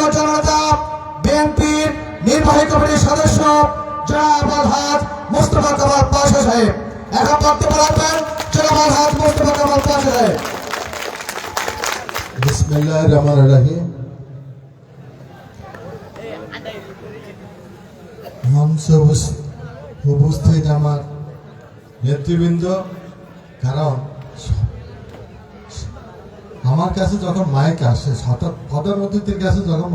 প্রিয় জনতা, বিএনপির নির্বাহী কমিটির সদস্য, জনাব আলহাজ মুস্তফা কামাল পাশা সাহেব। এখন বক্তব্য রাখবেন জনাব আলহাজ মুস্তফা কামাল পাশা সাহেব। বিসমিল্লাহ রহমান রাহিম। মঞ্চে উপস্থিত আমার নেতৃবৃন্দ, কারণ আমার কাছে যখন মাইক আসে প্রধান অতিথির কাছে যখন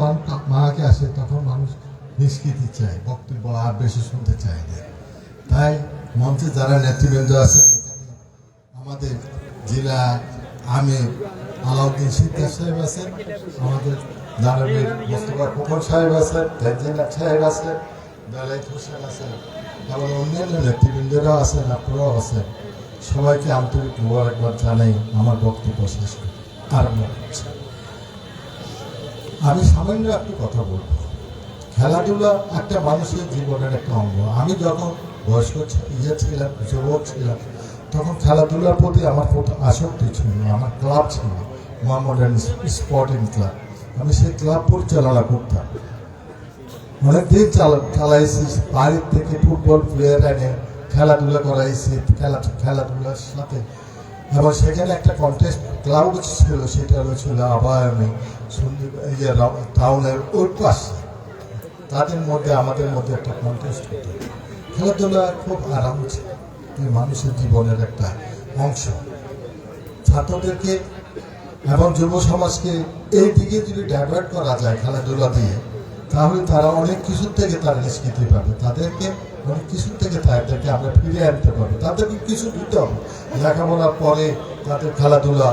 মাকে আসে, তখন মানুষ নিষ্কৃতি চায়, বক্তব্য আর বেশি শুনতে চায় না। তাই মঞ্চে যারা নেতৃবৃন্দ আছেন, আমাদের জেলা আমির আলাউদ্দিন সিদ্দার সাহেব আছেন, আমাদের দানবীর মোস্তফা খোকন সাহেব আছেন তেজিনা সাহেব আছেন বেলায়েত হোসেন আছেন এবং অন্যান্য নেতৃবৃন্দরাও আছেন, আপনারাও আছেন। সবাইকে আন্তরিক মোবারকবাদ জানাই আমার বক্তব্য শেষ করি আরম্ভ করছি আমি সামান্য একটু কথা বলব। খেলাধুলা একটা মানুষের জীবনের একটা অঙ্গ। আমি যখন বয়স্ক ইয়ে ছিলাম, যুবক ছিলাম, তখন খেলাধুলার প্রতি আমার আসক্তি ছিল, আমার ক্লাব ছিল মোহাম্মদান স্পোর্টিং ক্লাব। আমি সেই ক্লাব পরিচালনা করতাম। অনেকদিন চালা, চালাইছি, বাড়ির থেকে ফুটবল, প্লেয়ার এনে খেলাধুলা করাইছি, খেলা, খেলাধুলার সাথে এবং সেখানে একটা কন্টেস্ট ক্লাব ছিল, সেটা ছিল আবার আমি ইয়ে রা- টাউনের ওই পাশে। তাদের মধ্যে, আমাদের মধ্যে একটা কন্টেস্ট হতো। খেলাধুলা খুব আরাম ছিল। এই মানুষের জীবনের একটা অংশ। ছাত্রদেরকে এবং যুব সমাজকে এই দিকে যদি ডাইভার্ট করা যায় খেলাধুলা দিয়ে, তাহলে তারা অনেক কিছুর থেকে তারা নিষ্কৃতি পাবে তাদেরকে অনেক কিছুর থেকে তাদেরকে আমরা ফিরে আনতে পারব। তাদেরকে কিছু দিতে হবে। লেখাপড়ার পরে তাদের খেলাধুলা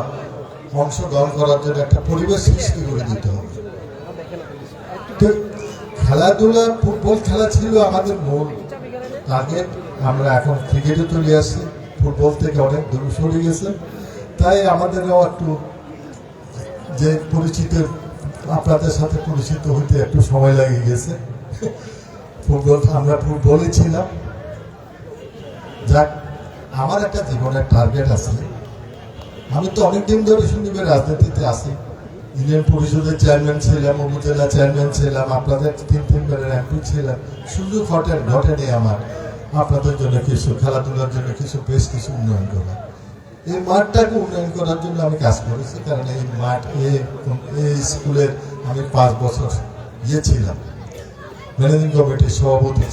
অংশগ্রহণ করার জন্য একটা পরিবেশ সৃষ্টি করে দিতে হবে। খেলাধুলা, ফুটবল খেলা ছিল আমাদের মূল টার্গেট আমরা এখন ক্রিকেটে চলে আসছি। ফুটবল থেকে অনেক দূরে সরে গেছে। তাই আমাদেরও একটু যে পরিচিত আপনাদের সাথে পরিচিত হইতে একটু সময় লাগে গেছে। আমরা ফুটবলই ছিলাম যাক, আমার একটা জীবনের টার্গেট আছে। আমি তো অনেকদিন ধরে শুনিবে রাজনীতিতে আছি। ইউনিয়ন পরিষদের চেয়ারম্যান ছিলাম, উপজেলা চেয়ারম্যান ছিলাম, আপনাদের তিন তিনবারের এমপি ছিলাম। সুযোগ ঘটে ঘটেনি আমার। আপনাদের জন্য কিছু, খেলাধুলার জন্য কিছু, বেশ কিছু উন্নয়ন করা। এই মাঠটাকে উন্নয়ন করার জন্য আমি কাজ করেছি, কারণ এই মাঠ, এই স্কুলের আমি পাঁচ বছর ইয়ে ছিলাম ম্যানেজিং কমিটির সভাপতি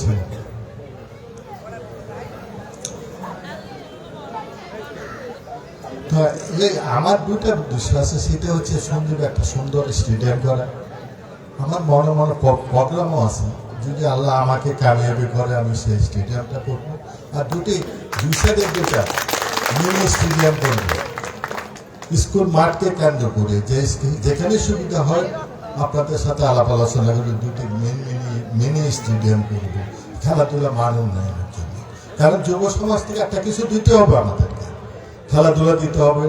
এই আমার দুইটা উদ্দেশ্য আছে, সেটা হচ্ছে সন্দীপ একটা সুন্দর স্টেডিয়াম করা। আমার মনে মনে প্রোগ্রামও আছে, যদি আল্লাহ আমাকে কামিয়াবি করে, আমি সেই স্টেডিয়ামটা করব। আর দুটি, দুই সাইডের দুটা মিনি স্টেডিয়াম করব। স্কুল মাঠকে কেন্দ্র করে, যে যেখানে সুবিধা হয়, আপনাদের সাথে আলাপ আলোচনা করে দুটি মিনি মিনি স্টেডিয়াম করব। খেলাধুলা মান উন্নয়নের জন্য। কারণ যুব সমাজ থেকে একটা কিছু দিতে হবে আমাদেরকে। খেলাধুলা দিতে হবে।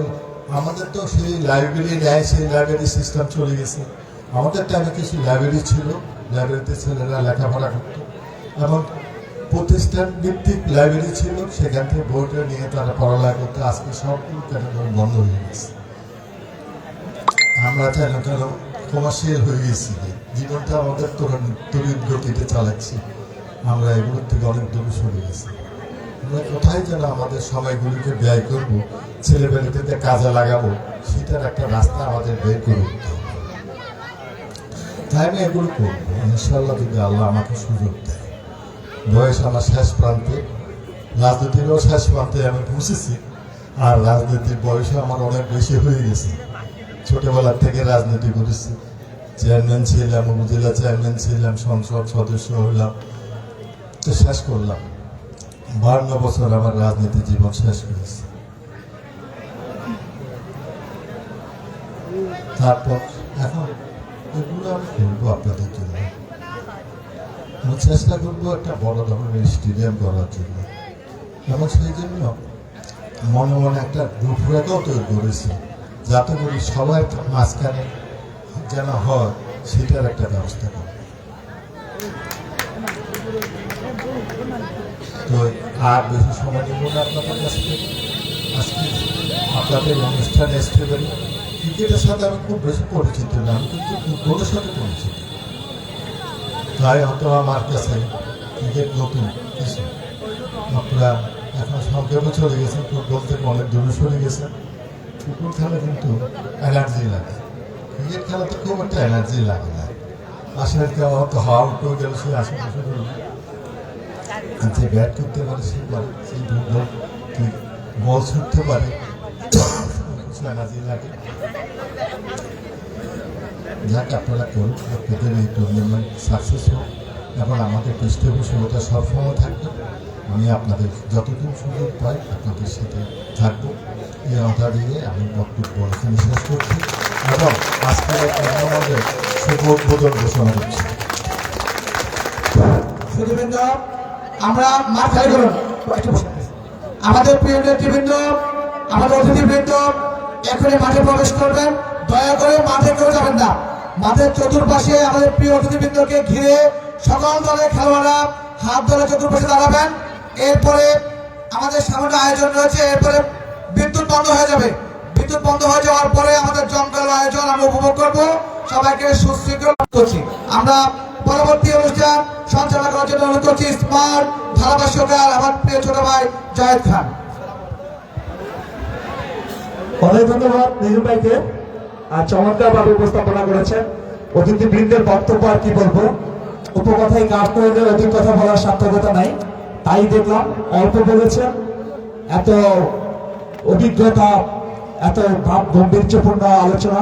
আমাদের তো সেই লাইব্রেরি নেয় সেই লাইব্রেরি সিস্টেম চলে গেছে। আমাদের টাইমে কিছু লাইব্রেরি ছিল। লাইব্রেরিতে ছেলেরা লেখাপড়া করতো। এবং প্রতিষ্ঠান ভিত্তিক লাইব্রেরি ছিল। সেখান থেকে বইটা নিয়ে তারা পড়ালেখা করতো। আজকে সবগুলো কেন বন্ধ হয়ে গেছে। আমরা কেন কেন কমার্শিয়াল হয়ে গেছি জীবনটা আমাদের তরুণ তরুণ গতিতে চালাচ্ছি। আমরা এগুলোর থেকে অনেক দূরে সরে গেছি। আমরা কোথায় যেন আমাদের সময়গুলিকে ব্যয় করব ছেলেবেলাতে কাজে লাগাবো, সেটার একটা রাস্তা আমাদের বের করে দিতে হবে। তাই আমি এগুলো করব। ইনশাল্লাহ যদি আল্লাহ আমাকে সুযোগ দেয়। বয়স আমার শেষ প্রান্তে, রাজনীতিরও শেষ প্রান্তে আমি পৌঁছেছি, আর রাজনীতির বয়সও আমার অনেক বেশি হয়ে গেছে। ছোটবেলার থেকে রাজনীতি করেছি। চেয়ারম্যান ছিলাম, উপজেলা চেয়ারম্যান ছিলাম, সংসদ সদস্য হলাম। তো শেষ করলাম। বান্ন বছর আমার রাজনীতি জীবন শেষ করেছে। তারপর এখন এগুলো আমি করব আপনাদের জন্য। আমি চেষ্টা করব একটা বড় ধরনের স্টেডিয়াম করার জন্য। এবং সেই জন্য মনে মনে একটা রূপরেখাও তৈরি করেছি। যাতে করে সবাই মাঝখানে যেন হয়, সেটার একটা ব্যবস্থা করব তো আর বেশি সময় নেব না আপনাদের কাছ থেকে। আজকে আপনাদের অনুষ্ঠানে আসতে পারি ক্রিকেটের সাথে আমি খুব বেশি পরিচিত না, আমি কিন্তু ফুটবলের সাথে পরিচিত। তাই হয়তো আমার কাছে ক্রিকেট নতুন কিছু। আপনারা এখন সংক্ষেপে চলে গেছেন, ফুটবল থেকে অনেক দূরে সরে গেছেন। ফুটবল খেলা কিন্তু অ্যালার্জি লাগে। ক্রিকেট খেলাতে খুব একটা এনার্জি লাগে না। আসলে কেউ হয়তো হাওয়া উঠে গেলে সে আশেপাশে যে ব্যাট করতে পারে, সে পারে সেই ফুটবল বল ছুটতে পারে। এনার্জি লাগে। যাক, আপনারা করুন আপনাদের এই টুর্নামেন্ট সাকসেস হোক এবং আমাদের পৃষ্ঠপোষকতা সবসময় থাকবে। আমি আপনাদের যতটুকু সুযোগ পাই আপনাদের সাথে থাকব। এই দিয়ে আমি বক্তব্য এখানে শেষ করছি এবং এই টুর্নামেন্টের শুভ উদ্বোধন ঘোষণা করছি আমরা মাঠ করুন আমাদের প্রিয় নেতৃবৃন্দ, আমাদের অতিথিবৃন্দ, এখনই মাঠে প্রবেশ করবেন। দয়া করে মাঠে কেউ যাবেন না। মাঠের চতুর্পাশে আমাদের প্রিয় অতিথিবৃন্দকে ঘিরে সকল দলের খেলোয়াড়রা হাত ধরে চতুর্পাশে দাঁড়াবেন। এরপরে আমাদের সামনে আয়োজন রয়েছে। এরপরে বিদ্যুৎ বন্ধ হয়ে যাবে। বিদ্যুৎ বন্ধ হয়ে যাওয়ার পরে আমাদের জমকালো আয়োজন আমরা উপভোগ করব। সবাইকে সুশৃঙ্খল করছি। আমরা পরবর্তী অনুষ্ঠান সঞ্চালনা করার জন্য অনুরোধ করছি স্মার্ট ধারাভাষ্যকার আমার প্রিয় ছোট ভাই জাহেদ খান। অনেক ধন্যবাদ নিজু ভাইকে। আর চমৎকার ভাবে উপস্থাপনা করেছেন। অতিথি বৃন্দের বক্তব্য আর কি বলব? উপকথায় কাঠ করলে অধিক কথা বলার সার্থকতা নাই। তাই দেখলাম, অল্প বলেছেন। এত অভিজ্ঞতা এত ভাব গম্ভীর্যপূর্ণ আলোচনা।